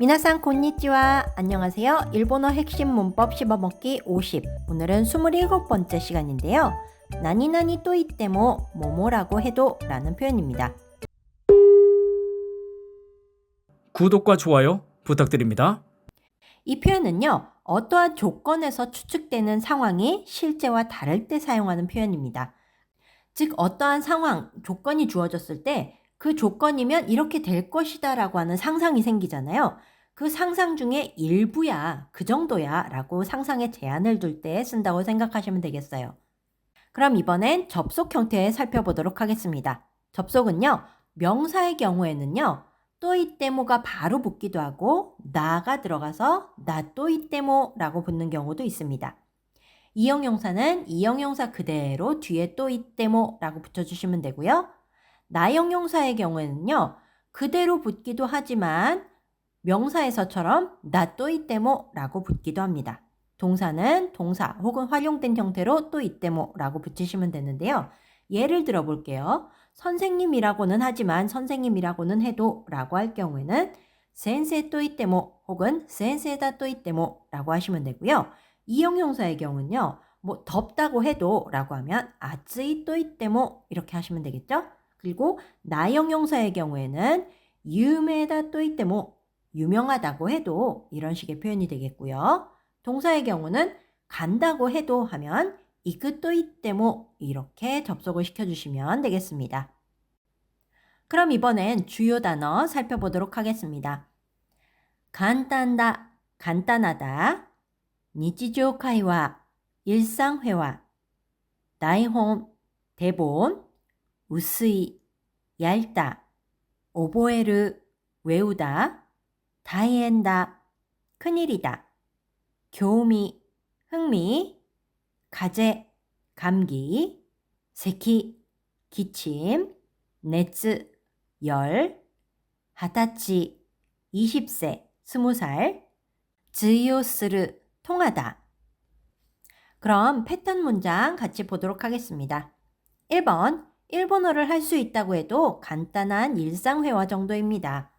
미나상 곤니찌와 안녕하세요. 일본어 핵심 문법 씹어먹기 50. 오늘은 27번째 시간인데요. 나니나니 또 이때모 뭐뭐라고 해도 라는 표현입니다. 구독과 좋아요 부탁드립니다. 이 표현은요. 어떠한 조건에서 추측되는 상황이 실제와 다를 때 사용하는 표현입니다. 즉 어떠한 상황, 조건이 주어졌을 때 그 조건이면 이렇게 될 것이다 라고 하는 상상이 생기잖아요. 그 상상 중에 일부야, 그 정도야 라고 상상에 제한을 둘 때 쓴다고 생각하시면 되겠어요. 그럼 이번엔 접속 형태 살펴보도록 하겠습니다. 접속은요, 명사의 경우에는요, 또이 때모가 바로 붙기도 하고, 나가 들어가서 나 또이 때모라고 붙는 경우도 있습니다. 이형용사는 이형용사 그대로 뒤에 또이 때모라고 붙여주시면 되고요. 나형 용사의 경우에는요, 그대로 붙기도 하지만 명사에서처럼 나 또이 때모라고 붙기도 합니다. 동사는 동사 혹은 활용된 형태로 또 이 때모라고 붙이시면 되는데요. 예를 들어 볼게요. 선생님이라고는 하지만 선생님이라고는 해도 라고 할 경우에는 센세 또 이 때모 혹은 센세다 또 이 때모라고 하시면 되고요. 이형용사의 경우는요. 뭐 덥다고 해도 라고 하면 아츠이 또 이 때모 이렇게 하시면 되겠죠? 그리고 나형 용사의 경우에는 유메다 또 이때모 유명하다고 해도 이런 식의 표현이 되겠고요. 동사의 경우는 간다고 해도 하면 이끄 또 이때모 이렇게 접속을 시켜주시면 되겠습니다. 그럼 이번엔 주요 단어 살펴보도록 하겠습니다. 간단다, 간단하다, 니지조 카이와, 일상회화, 나이혼, 대본, 우스이, 얇다, 오보에르, 외우다, 다이엔다, 큰일이다, 교미, 흥미, 가재, 감기, 세키, 기침, 네츠, 열, 하타치, 20세, 20살, 즈요스르, 통하다. 그럼 패턴 문장 같이 보도록 하겠습니다. 1번, 일본어를 할 수 있다고 해도 간단한 일상회화 정도입니다.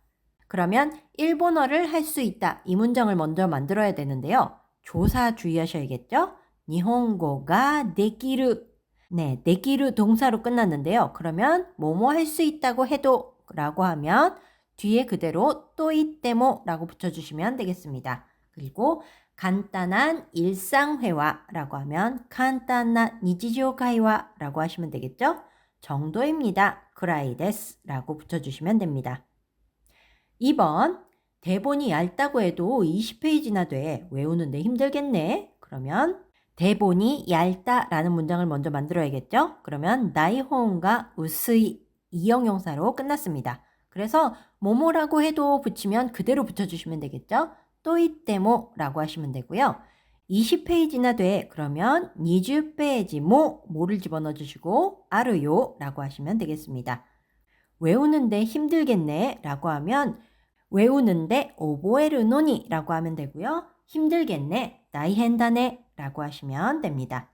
그러면 일본어를 할 수 있다. 이 문장을 먼저 만들어야 되는데요. 조사 주의하셔야겠죠? 니혼고가 데키르. 네, 데키르 동사로 끝났는데요. 그러면 뭐뭐 할 수 있다고 해도 라고 하면 뒤에 그대로 또 이때모 라고 붙여주시면 되겠습니다. 그리고 간단한 일상회화라고 하면 간단한 니지조 가이와라고 하시면 되겠죠? 정도입니다. 그라이 데스 라고 붙여주시면 됩니다. 2번 대본이 얇다고 해도 20페이지나 돼. 외우는데 힘들겠네. 그러면 대본이 얇다 라는 문장을 먼저 만들어야겠죠? 그러면 나이호은가 우스이 이형용사로 끝났습니다. 그래서 뭐뭐라고 해도 붙이면 그대로 붙여주시면 되겠죠? 또이때모라고 하시면 되고요. 20페이지나 돼. 그러면 20페이지 모, 모를 집어넣어 주시고 아르요 라고 하시면 되겠습니다. 외우는데 힘들겠네 라고 하면 외우는데 오보에르노니 라고 하면 되고요. 힘들겠네, 나이헨다네 라고 하시면 됩니다.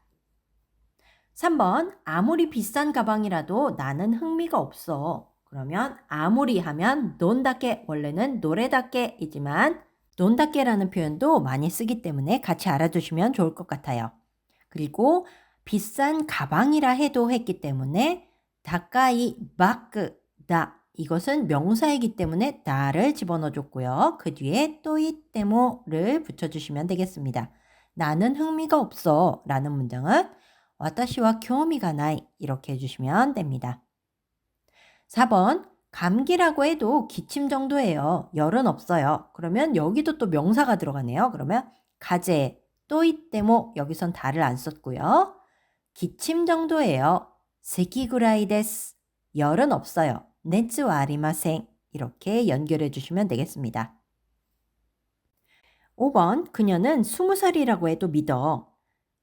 3번, 아무리 비싼 가방이라도 나는 흥미가 없어. 그러면 아무리 하면 논답게 원래는 노래답게 이지만 논답게라는 표현도 많이 쓰기 때문에 같이 알아두시면 좋을 것 같아요. 그리고 비싼 가방이라 해도 했기 때문에 다까이 바크 다 이것은 명사이기 때문에 다를 집어넣어 줬고요. 그 뒤에 또이 때모를 붙여주시면 되겠습니다. 나는 흥미가 없어 라는 문장은 와타시와 교미가 나이 이렇게 해주시면 됩니다. 4번 감기라고 해도 기침 정도예요. 열은 없어요. 그러면 여기도 또 명사가 들어가네요. 그러면 가제 또이 때모 여기선 다를 안 썼고요. 기침 정도예요. 세키구라이 데스 열은 없어요. 네츠와 아리마생 이렇게 연결해 주시면 되겠습니다. 5번 그녀는 20살이라고 해도 믿어.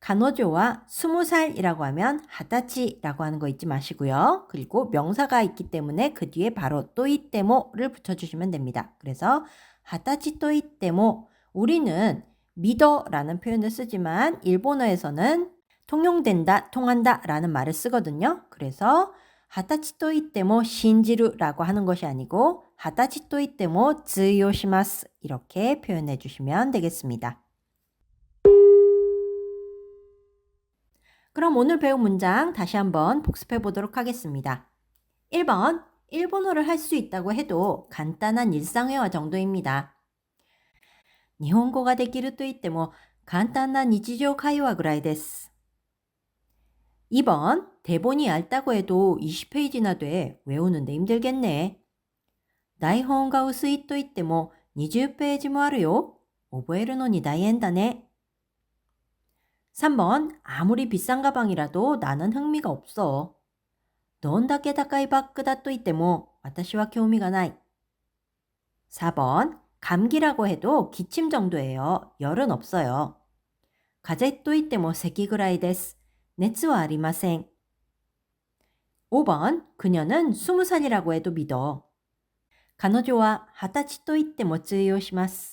간호조와 20살이라고 하면 하다치라고 하는 거 잊지 마시고요. 그리고 명사가 있기 때문에 그 뒤에 바로 또이때모를 붙여주시면 됩니다. 그래서 하다치 또이때모 우리는 믿어라는 표현을 쓰지만 일본어에서는 통용된다, 통한다 라는 말을 쓰거든요. 그래서 하타치 또이때모 신지루라고 하는 것이 아니고 하다치 또 이때모 즈요시마스 이렇게 표현해 주시면 되겠습니다. 그럼 오늘 배운 문장 다시 한번 복습해 보도록 하겠습니다. 1번 일본어를 할 수 있다고 해도 간단한 일상회화 정도입니다. 日本語ができると言っても簡単な日常会話ぐらいです。 2번 대본이 얇다고 해도 20페이지나 돼 외우는데 힘들겠네. 台本が薄いと言っても20ページもあるよ. 覚えるのに大変だね. 3번 아무리 비싼 가방이라도 나는 흥미가 없어. どんだけ高いバッグだと言っても私は興味がない. 4번 감기라고 해도 기침 정도예요. 열은 없어요. 風邪と言っても咳ぐらいです. 熱はありません. 5번 그녀는 20살이라고 해도 믿어. 彼女は20歳と言っても通用します.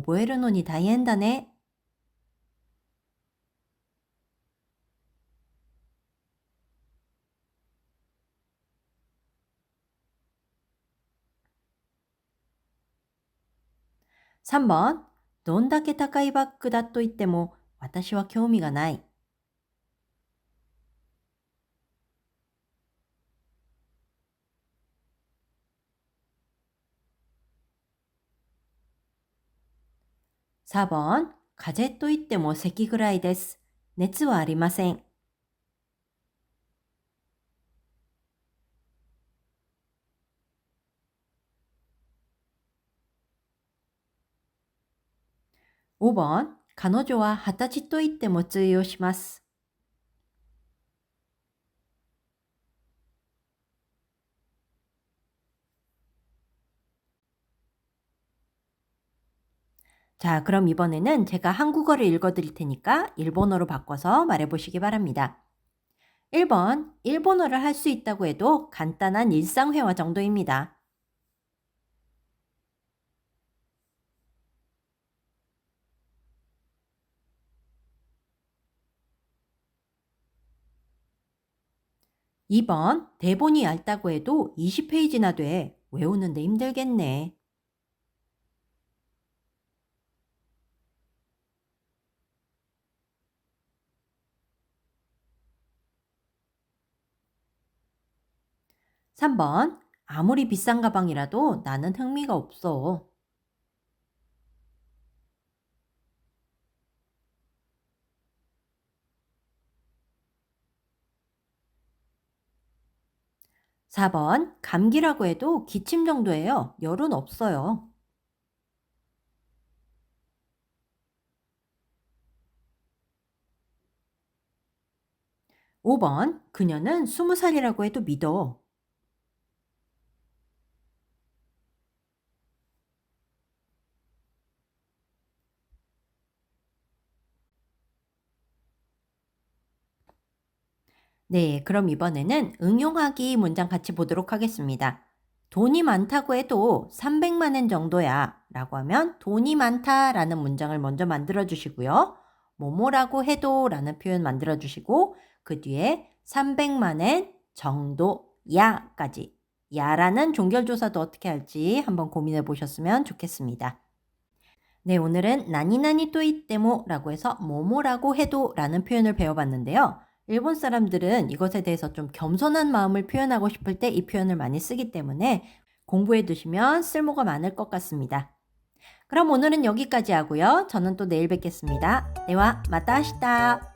覚えるのに大変だね。3番どんだけ高いバッグだと言っても私は興味がない。4번風邪といっても咳ぐらいです。熱はありません。5번彼女は二十歳といっても通用します。 자, 그럼 이번에는 제가 한국어를 읽어 드릴 테니까 일본어로 바꿔서 말해 보시기 바랍니다. 1번, 일본어를 할 수 있다고 해도 간단한 일상회화 정도입니다. 2번, 대본이 얇다고 해도 20페이지나 돼. 외우는데 힘들겠네. 3번, 아무리 비싼 가방이라도 나는 흥미가 없어. 4번, 감기라고 해도 기침 정도예요. 열은 없어요. 5번, 그녀는 20살이라고 해도 믿어. ' 네, 그럼 이번에는 응용하기 문장 같이 보도록 하겠습니다. 돈이 많다고 해도 300만 엔 정도야 라고 하면 돈이 많다 라는 문장을 먼저 만들어 주시고요. 뭐뭐라고 해도 라는 표현 만들어 주시고 그 뒤에 300만 엔 정도 야까지 야라는 종결조사도 어떻게 할지 한번 고민해 보셨으면 좋겠습니다. 네, 오늘은 나니나니 또 이때모라고 해서 뭐뭐라고 해도 라는 표현을 배워봤는데요. 일본 사람들은 이것에 대해서 좀 겸손한 마음을 표현하고 싶을 때 이 표현을 많이 쓰기 때문에 공부해 두시면 쓸모가 많을 것 같습니다. 그럼 오늘은 여기까지 하고요. 저는 또 내일 뵙겠습니다. 네와 마타시다.